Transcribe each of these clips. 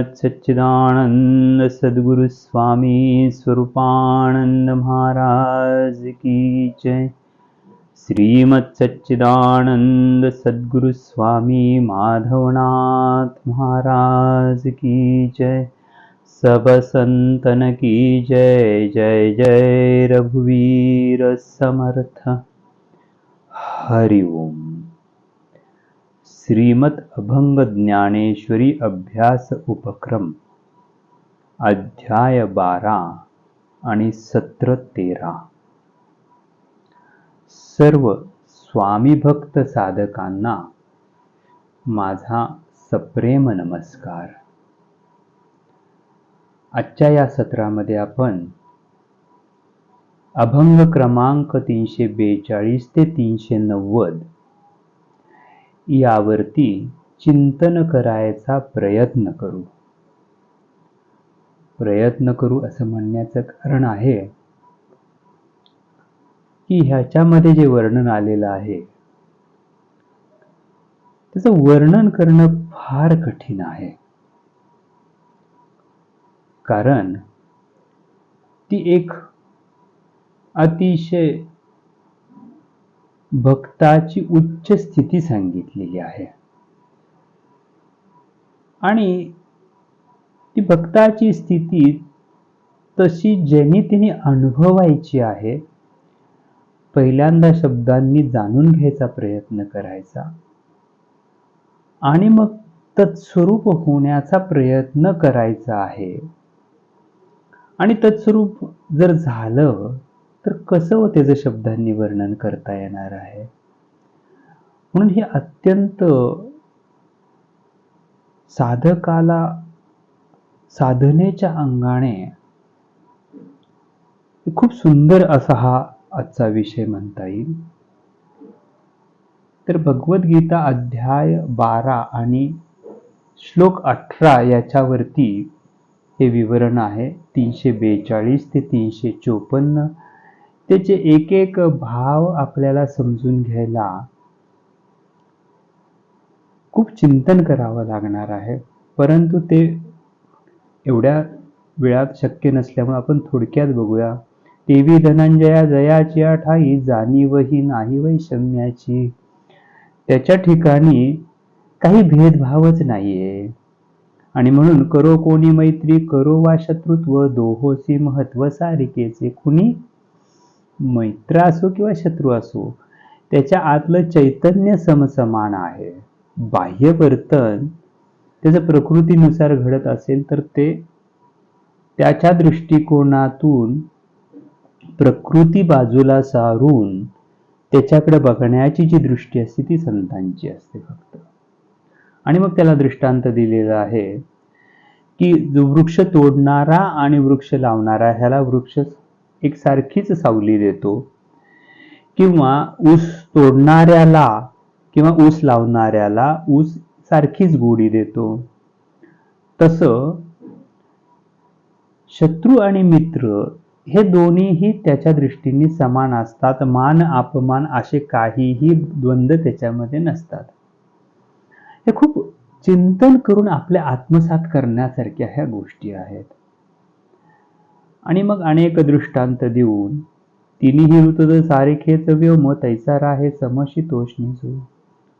श्रीमद सच्चिदानंद सद्गुरु स्वामी स्वरूपानंद महाराज की जय। श्रीमद सच्चिदानंद सद्गुरु स्वामी माधवनाथ महाराज की जय। सब संतन की जय जय जय रघुवीर समर्थ। हरि ओम श्रीमत अभंग ज्ञानेश्वरी अभ्यास उपक्रम अध्याय बारा आणि सत्र तेरा. सर्व स्वामीभक्त साधकांना माझा सप्रेम नमस्कार. आजच्या या सत्रामध्ये आपण अभंग क्रमांक तीनशे बेचाळीस ते तीनशे नव्वद यावरती चिंतन करायचा प्रयत्न करू. प्रयत्न करू असं म्हणण्याचं कारण आहे की ह्याच्यामध्ये जे वर्णन आलेलं आहे त्याचं वर्णन करणं फार कठीण आहे. कारण ती एक अतिशय भक्ताची उच्च स्थिती सांगितलेली आहे. आणि ती भक्ताची स्थिती तशी ज्यांनी तिने अनुभवायची आहे पहिल्यांदा शब्दांनी जाणून घ्यायचा प्रयत्न करायचा आणि मग तत्स्वरूप होण्याचा प्रयत्न करायचा आहे. आणि तत्स्वरूप जर झालं तर कसं व त्याचं शब्दांनी वर्णन करता येणार आहे? म्हणून हे अत्यंत साधकाला साधनेच्या अंगाने खूप सुंदर असा हा आजचा विषय म्हणता येईल. तर भगवद्गीता अध्याय बारा आणि श्लोक अठरा याच्यावरती हे विवरण आहे. तीनशे बेचाळीस ते तीनशे चोपन्न. त्याचे एक एक भाव आपल्याला समजून घ्यायला खूप चिंतन करावं लागणार आहे. परंतु ते एवढ्या वेळात शक्य नसल्यामुळे आपण थोडक्यात बघूया. देवी धनंजया जयाची ठाई जाणीवही नाही वैषम्याची त्याच्या ठिकाणी काही भेदभावच नाहीये. आणि म्हणून करो कोणी मैत्री करो वा शत्रुत्व दोहोसी महत्त्व सारिकेचे कुणी मैत्र असो किंवा शत्रू असो त्याच्या आतलं चैतन्य समसमान आहे. बाह्य वर्तन त्याचं प्रकृतीनुसार घडत असेल तर ते त्याच्या दृष्टिकोनातून प्रकृती बाजूला सारून त्याच्याकडे बघण्याची जी दृष्टी असते ती संतांची असते फक्त. आणि मग त्याला दृष्टांत दिलेला आहे की जो वृक्ष तोडणारा आणि वृक्ष लावणारा ह्याला वृक्ष एक सारखीच सावली देतो. किंवा ऊस तोडणाऱ्याला किंवा ऊस लावणाऱ्याला ऊस सारखीच गोडी देतो. तस शत्रू आणि मित्र हे दोन्हीही त्याच्या दृष्टीने समान असतात. मान अपमान असे काहीही द्वंद्व त्याच्यामध्ये नसतात. हे खूप चिंतन करून आपल्या आत्मसात करण्यासारख्या ह्या गोष्टी आहेत. आणि मग अनेक दृष्टांत देऊन तिन्ही ऋतुद सारिखेच व्योम तैसा राहे समशीतोष्णी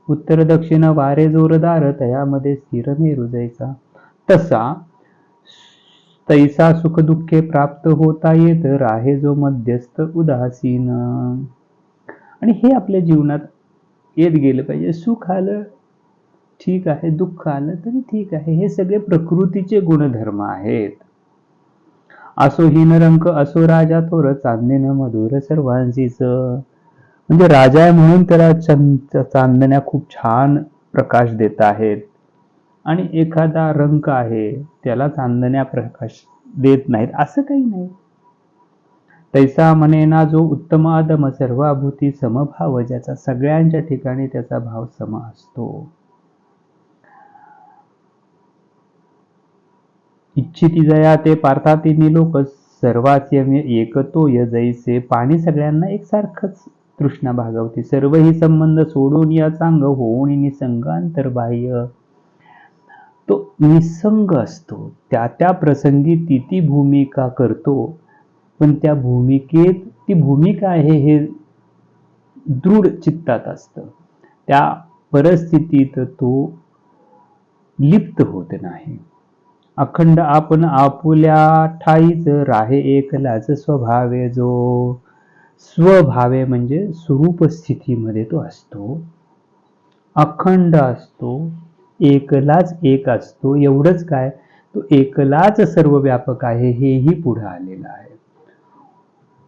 उत्तर दक्षिण वारे जोरदार तयामध्ये स्थिर मेरू जैसा. तसा तैसा सुख दुःखे प्राप्त होता येत राहे जो मध्यस्थ उदासीन. आणि हे आपल्या जीवनात येत गेलं पाहिजे. सुख आलं ठीक आहे. दुःख आलं तरी ठीक आहे. हे सगळे प्रकृतीचे गुणधर्म आहेत. असो हिनरंक असो राजा थोर चांदणे मधुर सर्वांशीच. म्हणजे राजा आहे म्हणून त्याला चांदण्या खूप छान प्रकाश देत आहेत. आणि एखादा रंक आहे त्याला चांदण्या प्रकाश देत नाहीत असं काही नाही. तैसा ना जो उत्तम आदम सर्वाभूती समभाव ज्याचा सगळ्यांच्या ठिकाणी त्याचा भाव सम असतो. इच्छिती जया ते पार्थाती लोक सर्वास्यम एकतो य जैसे. पाणी सगळ्यांना एकसारखंच तृष्णा भागवते. सर्व ही संबंध सोडून या चांग होऊन निसंग बाह्य तो निसंग असतो. त्या त्या प्रसंगी ती ती भूमिका करतो. पण त्या भूमिकेत ती भूमिका आहे हे दृढ चित्तात असतं. त्या परिस्थितीत तो लिप्त होत नाही. अखंड आपण आपुल्या ठाईच राहे एकलाच स्वभावे जो. स्वभावे म्हणजे स्वरूप स्थितीमध्ये तो असतो. अखंड असतो एकलाच एक असतो. एवढंच काय? तो एकलाच सर्व व्यापक आहे हेही पुढे आलेलं आहे.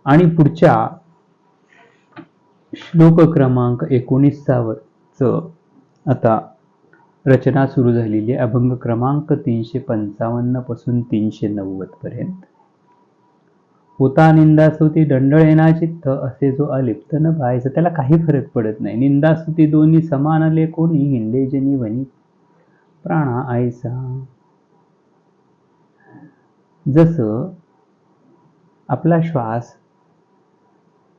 आणि पुढच्या श्लोक क्रमांक एकोणीसावरच आता रचना सुरू झालेली अभंग क्रमांक तीनशे पंचावन्नपासून तीनशे नव्वद पर्यंत. होता निंदास्तुती दंडळेना चित्त असे जो अलिप्त न पाहायचं त्याला काही फरक पडत नाही. निंदास्तुती दोन्ही समान आले कोणी हिंडेजनी वनी. प्राणा आयसा. जस आपला श्वास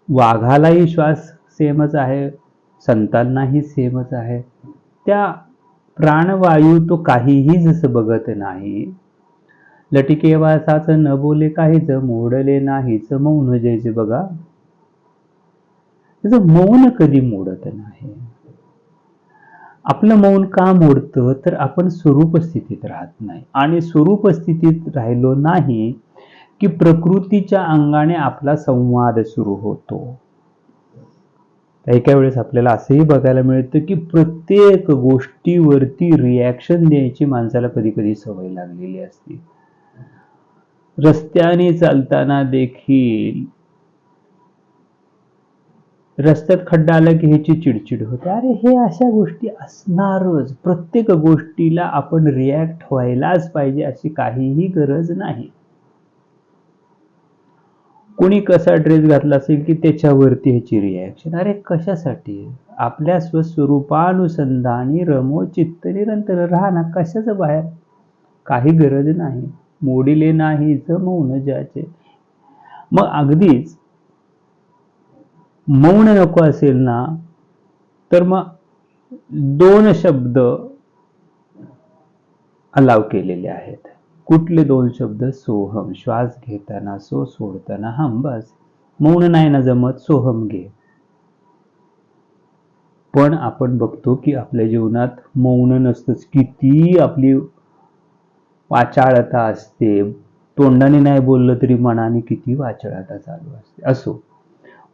वाघालाही श्वास सेमच आहे संतांनाही सेमच आहे. त्या प्राणवायू तो काहीही जस बघत नाही. लटिके वासाच न बोले काहीच मोडले नाहीच मौन जयचे बघा. त्याचं मौन कधी मोडत नाही. आपलं मौन का मोडतं? तर आपण स्वरूप स्थितीत राहत नाही. आणि स्वरूप स्थितीत राहिलो नाही की प्रकृतीच्या अंगाने आपला संवाद सुरू होतो. काही काही वेळेस आपल्याला असंही बघायला मिळतं की प्रत्येक गोष्टीवरती रिॲक्शन द्यायची माणसाला कधी कधी सवय लागलेली असते. रस्त्याने चालताना देखील रस्त्यात खड्डा आला की ह्याची चिडचिड होते. अरे हे अशा गोष्टी असणारच. प्रत्येक गोष्टीला आपण रिॲक्ट व्हायलाच पाहिजे अशी काहीही गरज नाही. कोणी कसा ड्रेस घातला असेल की त्याच्यावरती ह्याची रिॲक्शन अरे कशासाठी? आपल्या स्वस्वरूपानुसंधानी रमो चित्त निरंतर राहा ना कशाचं बाहेर? काही गरज नाही. मोडिले नाही मौन ज्याचे. मग अगदीच मौन नको असेल ना तर मग दोन शब्द अलाव केलेले आहेत. कुठले दोन शब्द सोहम? श्वास घेताना सो सोडताना हम बस मौन नाही ना जमत सोहम घे. पण आपण बघतो की आपल्या जीवनात मौन नसतंच. किती आपली वाचाळता असते. तोंडाने नाही बोललं तरी मनाने किती वाचाळता चालू असते. असो.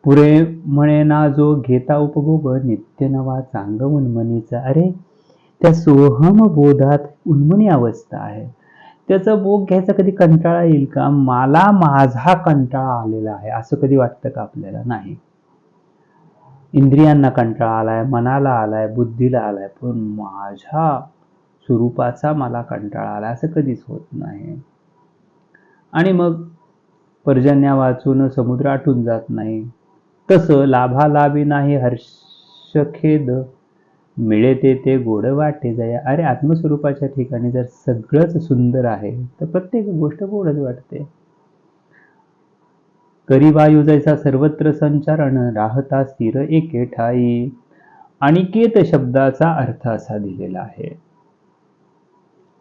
पुरे म्हणे ना जो घेता उपभोग नित्य नवा चांग उन्मनीचा. अरे त्या सोहम बोधात उन्मनी अवस्था आहे. त्याचा भोग घ्यायचा कधी कंटाळा येईल का? मला माझा कंटाळा आलेला आहे. असं कधी वाटतं का आपल्याला? नाही. इंद्रियांना कंटाळा आलाय मनाला आलाय बुद्धीला आलाय पण माझ्या स्वरूपाचा मला कंटाळा आला असं कधीच होत नाही. आणि मग पर्जन्या वाचून समुद्र आटून जात नाही. तसं लाभालाभी नाही हर्षखेद. मिळे ते ते गोड वाटे जया. अरे आत्मस्वरूपाच्या ठिकाणी जर सगळंच सुंदर आहे तर प्रत्येक गोष्ट गोडच वाटते. करी वायू जैसा सर्वत्र संचारण राहता स्थिर एके ठाई. अनिकेत शब्दाचा अर्थ असा दिलेला आहे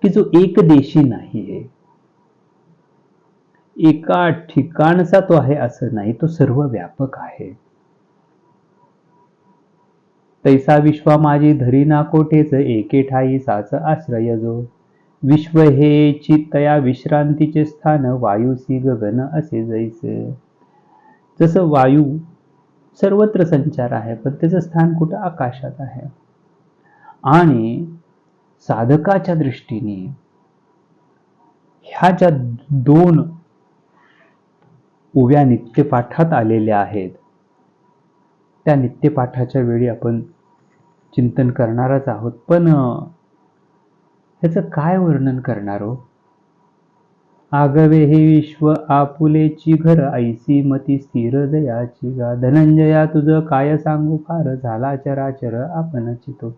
की जो एक देशी नाहीये एका ठिकाणचा तो आहे असं नाही तो सर्व व्यापक आहे. तैसा विश्वा माझी धरी ना कोठेच एके ठाई साच आश्रय जो. विश्व हे चित्तया विश्रांतीचे स्थान वायूसी गगन असे जैसे जसं वायू सर्वत्र संचार आहे पण त्याचं स्थान कुठं? आकाशात आहे. आणि साधकाच्या दृष्टीने ह्या ज्या दोन उव्या नित्यपाठात आलेल्या आहेत त्या नित्यपाठाच्या वेळी आपण चिंतन करणारच आहोत. पण ह्याचं काय वर्णन करणार हो? आगवे हे विश्व आपुलेची घर ऐसी मती स्थिर दयाची गा. धनंजया तुझं काय सांगू? फार झाला चराचर आपण चितो.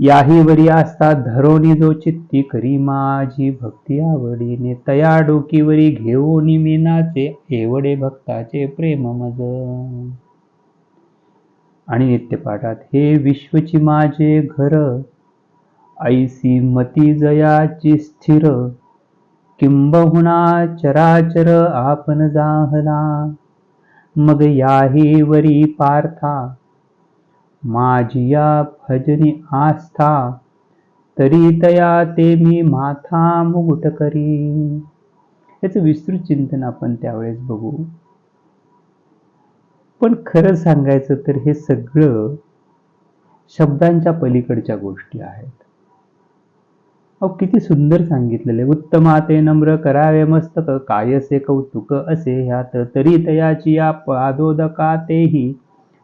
याही वरी असता धरोनी जो चित्ती करी. माझी भक्ती आवडीने तया डोकीवरी घेऊन मीनाचे एवढे भक्ताचे प्रेम मज. आणि नित्यपाठात हे विश्वची माझे घर ऐसी मती जयाची स्थिर किंबहुना चराचर आपण जाहला मग याही वरी पार्था माझिया भजनी आस्था तरी तया ते मी माथा मुकुट करी याचं विस्तृत चिंतन आपण त्यावेळेस बघू. पण खरं सांगायचं तर हे सगळं शब्दांच्या पलीकडच्या गोष्टी आहेत. अहो किती सुंदर सांगितलेले उत्तमाते नम्र करावे मस्तक कायसे कौतुक असे ह्यात तरी तयाची या पादोदका तेही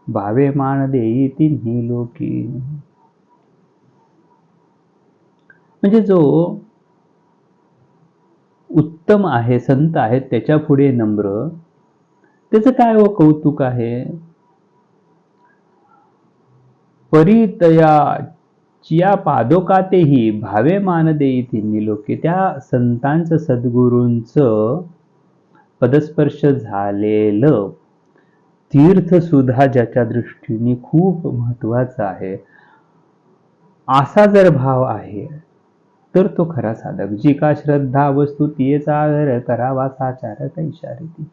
भावे मान देई तिन्ही लोकी. म्हणजे जो उत्तम आहे संत आहे त्याच्या पुढे नम्र त्याचं काय व कौतुक आहे? परितया चिया पादोकातेही भावे मान देई लोके. त्या संतांचं सद्गुरूंचं पदस्पर्श झालेलं तीर्थ सुद्धा ज्याच्या दृष्टीने खूप महत्त्वाचा आहे. असा जर भाव आहे तर तो खरा साधक. जी का श्रद्धा वस्तू तियेचा आदर करावा साचार कैशारिती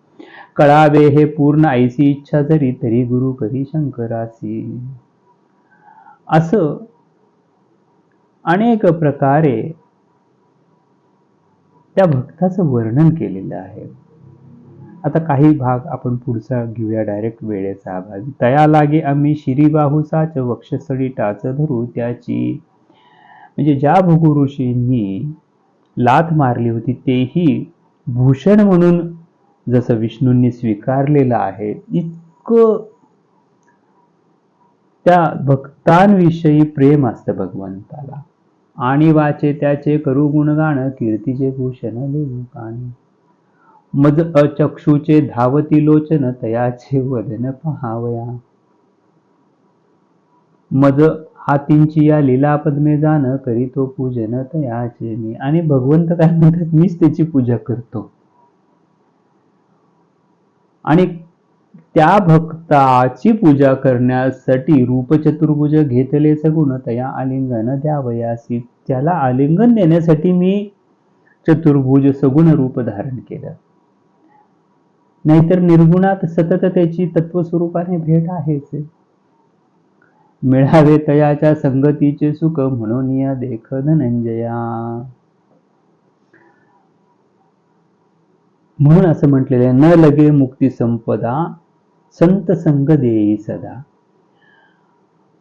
कळावे हे पूर्ण आईची इच्छा जरी तरी गुरु करी शंकरासी असं अनेक प्रकारे त्या भक्ताचं वर्णन केलेलं आहे. आता काही भाग आपण पुढचा घेऊया डायरेक्ट वेळेचा अभावी. तया लागे आम्ही शिरीबाहूसाच वक्षस्थळी टाच धरू त्याची. म्हणजे ज्या भृगु लाथ मारली होती तेही भूषण म्हणून जसं विष्णूंनी स्वीकारलेलं आहे इतकं त्या भक्तांविषयी प्रेम असतं भगवंताला. आणि वाचे त्याचे करू गुणगाण कीर्तीचे भूषण लिहू मज अचक्षुचे धावती लोचन तयाचे वदन पहावया. मज हातींची या लीला पद्मे जाण करीतो पूजन तयाचे मी. आणि भगवंत काय म्हणतात मीच त्याची पूजा करतो. आणि त्या भक्ताची पूजा करण्यासाठी रूपचतुर्भुज घेतले सगुण तया आलिंगन द्यावयासी त्याला आलिंगन देण्यासाठी मी चतुर्भुज सगुण रूप धारण केलं. नाहीतर निर्गुणात सतत त्याची तत्वस्वरूपाने भेट आहेच. मिळावे तयाच्या संगतीचे सुख म्हणून या देख धनंजया म्हणून असं म्हटलेलं आहे न लगे मुक्ती संपदा संत संग देई सदा.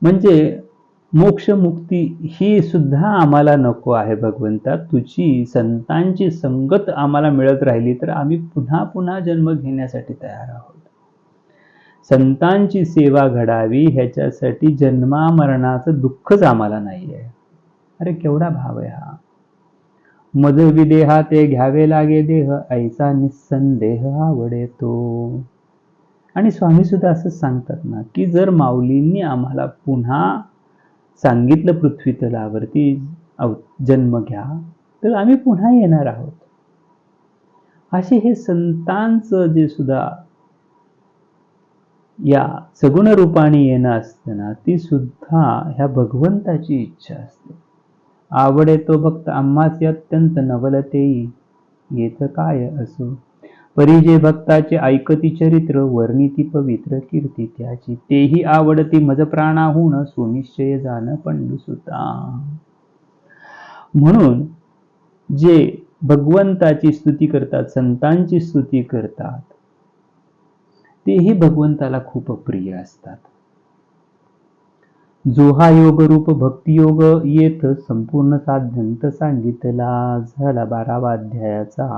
म्हणजे मोक्ष मुक्ती ही सुद्धा आम्हाला नको आहे भगवंता. तुझी संतांची संगत आम्हाला मिळत राहिली तर आम्ही पुन्हा पुन्हा जन्म घेण्यासाठी तयार आहोत. संतांची सेवा घडावी ह्याच्यासाठी जन्मामरणाचं दुःखच आम्हाला नाही आहे अरे केवढा भाव आहे हा. मज विदेहा ते घ्यावे लागे देह ऐसा निसंदेह आवडे तो आणि स्वामी सुद्धा असंच सांगतात ना की जर माऊलींनी आम्हाला पुन्हा सांगितलं पृथ्वी तलावरती जन्म घ्या तर आम्ही पुन्हा येणार आहोत. असे हे संतांचं जे सुद्धा या सगुण रूपाने येणं असतं ना ती सुद्धा ह्या भगवंताची इच्छा असते. आवडे तो भक्त आम्हास अत्यंत नवलतेई. येत काय असो? परिजे भक्ताचे ऐकती चरित्र वर्णिती पवित्र कीर्ती त्याची तेही आवडती मज प्राणाहून सुनिश्चय जाण पंडुसुता म्हणून जे भगवंताची स्तुती करतात संतांची स्तुती करतात तेही भगवंताला खूप प्रिय असतात. जो हा योग रूप भक्तियोग येत संपूर्ण साध्यंत सांगितला झाला बारावा अध्यायाचा.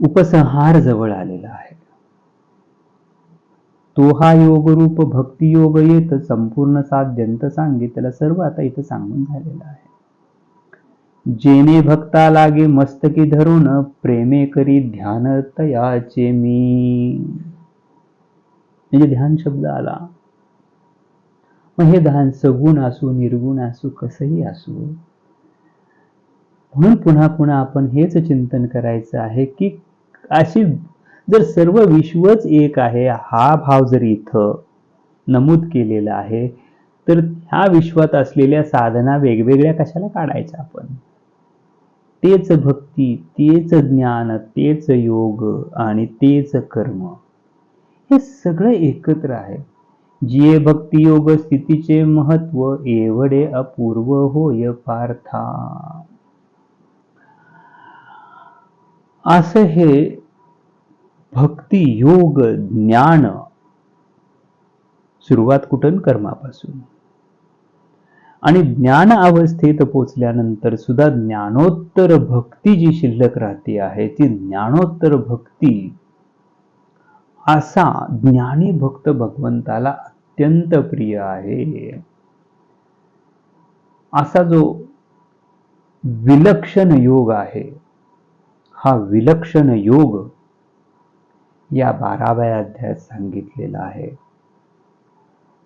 उपसंहार जवळ आलेला आहे. तो हा योगरूप भक्तियोग योग येत संपूर्ण साध्यंत सांगितला सर्व आता इथं सांगून झालेला आहे. जेने भक्ता लागे मस्तकी धरून प्रेमे करी ध्यान तयाचे मी. म्हणजे ध्यान शब्द आला. मग हे ध्यान सगुण असू निर्गुण असू कसंही असू म्हणून पुन्हा पुन्हा आपण हेच चिंतन करायचं आहे की अशी जर सर्व विश्वच एक आहे हा भाव जर इथं नमूद केलेला आहे तर ह्या विश्वात असलेल्या साधना वेगवेगळ्या कशाला काढायच्या आपण? तेच भक्ती तेच ज्ञान तेच योग आणि तेच कर्म. हे सगळं एकत्र आहे. जिये भक्ती योग स्थितीचे महत्त्व एवढे अपूर्व होय पार्था असं हे भक्ती योग ज्ञान सुरुवात कुठून? कर्मापासून. आणि ज्ञान अवस्थेत पोचल्यानंतर सुद्धा ज्ञानोत्तर भक्ती जी शिल्लक राहते आहे ती ज्ञानोत्तर भक्ती असा ज्ञानी भक्त भगवंताला अत्यंत प्रिय आहे. असा जो विलक्षण योग आहे हा विलक्षण योग या बाराव्या अध्यायात सांगितलेला आहे.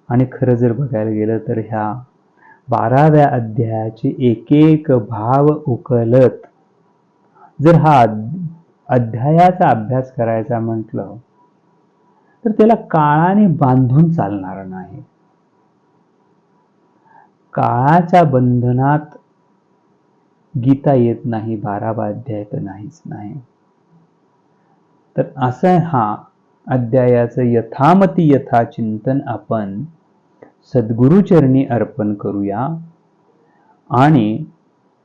आणि खरं जर बघायला गेलं तर ह्या बाराव्या अध्यायाचे एक एक भाव उकलत जर हा अध्यायाचा अभ्यास करायचा म्हटलं तर त्याला काळाने बांधून चालणार नाही. काळाच्या बंधनात गीता येत नाही बारावा अध्याय तर नाहीच नाही. तर असं हा अध्यायाचं यथामती यथा चिंतन आपण सद्गुरुचरणी अर्पण करूया. आणि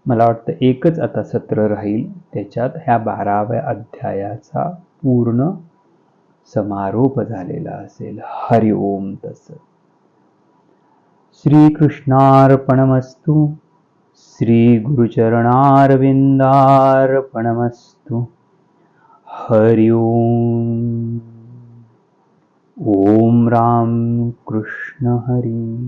मला वाटतं एकच आता सत्र राहील त्याच्यात ह्या बाराव्या अध्यायाचा पूर्ण समारोप झालेला असेल. हरि ओम तस. श्रीकृष्णार्पणमस्तु. श्री गुरुचरणारविंदार्पणमस्तु हरि ओम. ओम राम कृष्ण हरी.